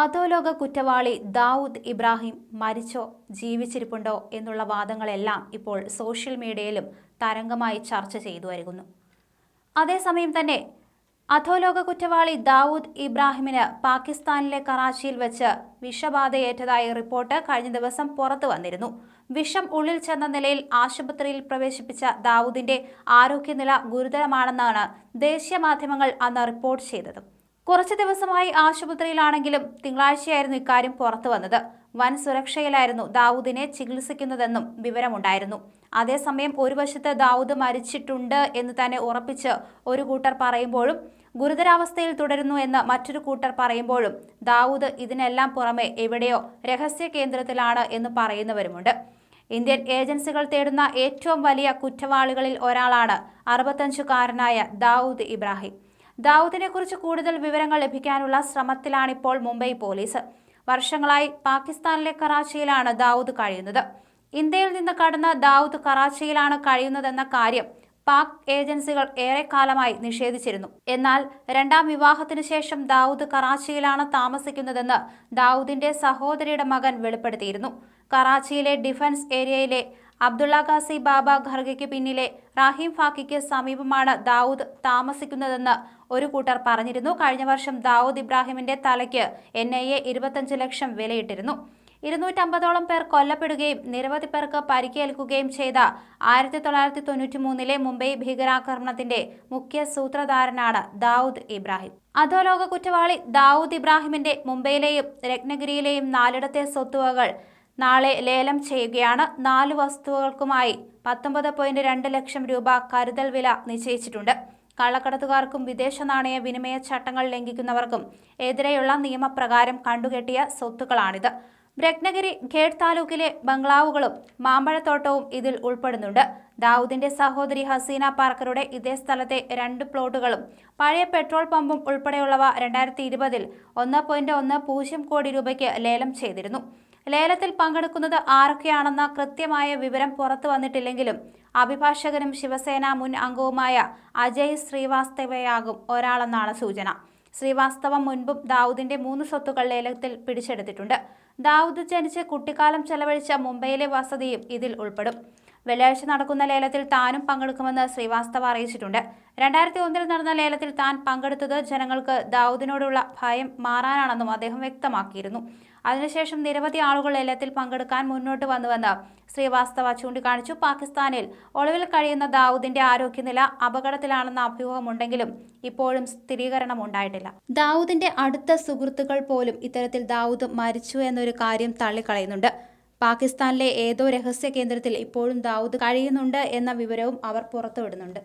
അധോലോക കുറ്റവാളി ദാവൂദ് ഇബ്രാഹിം മരിച്ചോ ജീവിച്ചിരിപ്പുണ്ടോ എന്നുള്ള വാദങ്ങളെല്ലാം ഇപ്പോൾ സോഷ്യൽ മീഡിയയിലും തരംഗമായി ചർച്ച ചെയ്തു വരുന്നു. അതേസമയം തന്നെ അധോലോക കുറ്റവാളി ദാവൂദ് ഇബ്രാഹിമിന് പാകിസ്ഥാനിലെ കറാച്ചിയിൽ വെച്ച് വിഷബാധയേറ്റതായി റിപ്പോർട്ട് കഴിഞ്ഞ ദിവസം പുറത്തു വന്നിരുന്നു. വിഷം ഉള്ളിൽ ചെന്ന നിലയിൽ ആശുപത്രിയിൽ പ്രവേശിപ്പിച്ച ദാവൂദിന്റെ ആരോഗ്യനില ഗുരുതരമാണെന്നാണ് ദേശീയ മാധ്യമങ്ങൾ അന്ന് റിപ്പോർട്ട് ചെയ്തത്. കുറച്ചു ദിവസമായി ആശുപത്രിയിലാണെങ്കിലും തിങ്കളാഴ്ചയായിരുന്നു ഇക്കാര്യം പുറത്തു വന്നത്. വൻ സുരക്ഷയിലായിരുന്നു ദാവൂദിനെ ചികിത്സിക്കുന്നതെന്നും വിവരമുണ്ടായിരുന്നു. അതേസമയം ഒരു വശത്ത് ദാവൂദ് മരിച്ചിട്ടുണ്ട് എന്ന് തന്നെ ഉറപ്പിച്ച് ഒരു കൂട്ടർ പറയുമ്പോഴും ഗുരുതരാവസ്ഥയിൽ തുടരുന്നു എന്ന് മറ്റൊരു കൂട്ടർ പറയുമ്പോഴും ദാവൂദ് ഇതിനെല്ലാം പുറമെ എവിടെയോ രഹസ്യ കേന്ദ്രത്തിലാണ് എന്ന് പറയുന്നവരുമുണ്ട്. ഇന്ത്യൻ ഏജൻസികൾ തേടുന്ന ഏറ്റവും വലിയ കുറ്റവാളികളിൽ ഒരാളാണ് അറുപത്തഞ്ചുകാരനായ ദാവൂദ് ഇബ്രാഹിം. ദാവൂദിനെ കുറിച്ച് കൂടുതൽ വിവരങ്ങൾ ലഭിക്കാനുള്ള ശ്രമത്തിലാണിപ്പോൾ മുംബൈ പോലീസ്. വർഷങ്ങളായി പാകിസ്ഥാനിലെ കറാച്ചിയിലാണ് ദാവൂദ് കഴിയുന്നത്. ഇന്ത്യയിൽ നിന്ന് കടന്ന് ദാവൂദ് കറാച്ചിയിലാണ് കഴിയുന്നതെന്ന കാര്യം പാക് ഏജൻസികൾ ഏറെക്കാലമായി നിഷേധിച്ചിരുന്നു. എന്നാൽ രണ്ടാം വിവാഹത്തിനു ശേഷം ദാവൂദ് കറാച്ചിയിലാണ് താമസിക്കുന്നതെന്ന് ദാവൂദിന്റെ സഹോദരിയുടെ മകൻ വെളിപ്പെടുത്തിയിരുന്നു. കറാച്ചിയിലെ ഡിഫൻസ് ഏരിയയിലെ അബ്ദുള്ള ഖാസി ബാബ ഖർഗയ്ക്ക് പിന്നിലെ റാഹിം ഫാക്കിക്ക് സമീപമാണ് ദാവൂദ് താമസിക്കുന്നതെന്ന് ഒരു കൂട്ടർ പറഞ്ഞിരുന്നു. കഴിഞ്ഞ വർഷം ദാവൂദ് ഇബ്രാഹിമിന്റെ തലയ്ക്ക് എൻ ഐ എ ഇരുപത്തഞ്ച് ലക്ഷം വിലയിട്ടിരുന്നു. ഇരുന്നൂറ്റമ്പതോളം പേർ കൊല്ലപ്പെടുകയും നിരവധി പേർക്ക് പരിക്കേൽക്കുകയും ചെയ്ത ആയിരത്തി തൊള്ളായിരത്തി തൊണ്ണൂറ്റി മൂന്നിലെ മുംബൈ ഭീകരാക്രമണത്തിന്റെ മുഖ്യ സൂത്രധാരനാണ് ദാവൂദ് ഇബ്രാഹിം. അധോലോക കുറ്റവാളി ദാവൂദ് ഇബ്രാഹിമിന്റെ മുംബൈയിലെയും രത്നഗിരിയിലെയും നാലിടത്തെ സ്വത്തുവകൾ നാളെ ലേലം ചെയ്യുകയാണ്. നാല് വസ്തുവകൾക്കുമായി പത്തൊമ്പത് പോയിന്റ് രണ്ട് ലക്ഷം രൂപ കരുതൽ വില നിശ്ചയിച്ചിട്ടുണ്ട്. കള്ളക്കടത്തുകാർക്കും വിദേശ നാണയ വിനിമയ ചട്ടങ്ങൾ ലംഘിക്കുന്നവർക്കും എതിരെയുള്ള നിയമപ്രകാരം കണ്ടുകെട്ടിയ സ്വത്തുക്കളാണിത്. രത്നഗിരി ഖേഡ് താലൂക്കിലെ ബംഗ്ലാവുകളും മാമ്പഴത്തോട്ടവും ഇതിൽ ഉൾപ്പെടുന്നുണ്ട്. ദാവൂദിന്റെ സഹോദരി ഹസീന പാർക്കറുടെ ഇതേ സ്ഥലത്തെ രണ്ട് പ്ലോട്ടുകളും പഴയ പെട്രോൾ പമ്പും ഉൾപ്പെടെയുള്ളവ രണ്ടായിരത്തി ഇരുപതിൽ ഒന്ന് പോയിന്റ് ഒന്ന് പൂജ്യം കോടി രൂപയ്ക്ക് ലേലം ചെയ്തിരുന്നു. ലേലത്തിൽ പങ്കെടുക്കുന്നത് ആരൊക്കെയാണെന്ന കൃത്യമായ വിവരം പുറത്തു വന്നിട്ടില്ലെങ്കിലും അഭിഭാഷകനും ശിവസേന മുൻ അംഗവുമായ അജയ് ശ്രീവാസ്തവയാകും ഒരാളെന്നാണ് സൂചന. ശ്രീവാസ്തവ മുൻപും ദാവൂദിന്റെ മൂന്ന് സ്വത്തുക്കൾ ലേലത്തിൽ പിടിച്ചെടുത്തിട്ടുണ്ട്. ദാവൂദ് ജനിച്ച് കുട്ടിക്കാലം ചെലവഴിച്ച മുംബൈയിലെ വസതിയും ഇതിൽ ഉൾപ്പെടും. വെള്ളിയാഴ്ച നടക്കുന്ന ലേലത്തിൽ താനും പങ്കെടുക്കുമെന്ന് ശ്രീവാസ്തവ അറിയിച്ചിട്ടുണ്ട്. രണ്ടായിരത്തി ഒന്നിൽ നടന്ന ലേലത്തിൽ താൻ പങ്കെടുത്തത് ജനങ്ങൾക്ക് ദാവൂദിനോടുള്ള ഭയം മാറാനാണെന്നും അദ്ദേഹം വ്യക്തമാക്കിയിരുന്നു. അതിനുശേഷം നിരവധി ആളുകൾ ലേലത്തിൽ പങ്കെടുക്കാൻ മുന്നോട്ട് വന്നുവെന്ന് ശ്രീവാസ്തവ ചൂണ്ടിക്കാണിച്ചു. പാകിസ്ഥാനിൽ ഒളിവിൽ കഴിയുന്ന ദാവൂദിന്റെ ആരോഗ്യനില അപകടത്തിലാണെന്ന അഭ്യൂഹമുണ്ടെങ്കിലും ഇപ്പോഴും സ്ഥിരീകരണം ഉണ്ടായിട്ടില്ല. ദാവൂദിന്റെ അടുത്ത സുഹൃത്തുക്കൾ പോലും ഇത്തരത്തിൽ ദാവൂദ് മരിച്ചു എന്നൊരു കാര്യം തള്ളിക്കളയുന്നുണ്ട്. പാകിസ്ഥാനിലെ ഏതോ രഹസ്യ കേന്ദ്രത്തിൽ ഇപ്പോഴും ദാവൂദ് കഴിയുന്നുണ്ട് എന്ന വിവരവും അവർ പുറത്തുവിടുന്നുണ്ട്.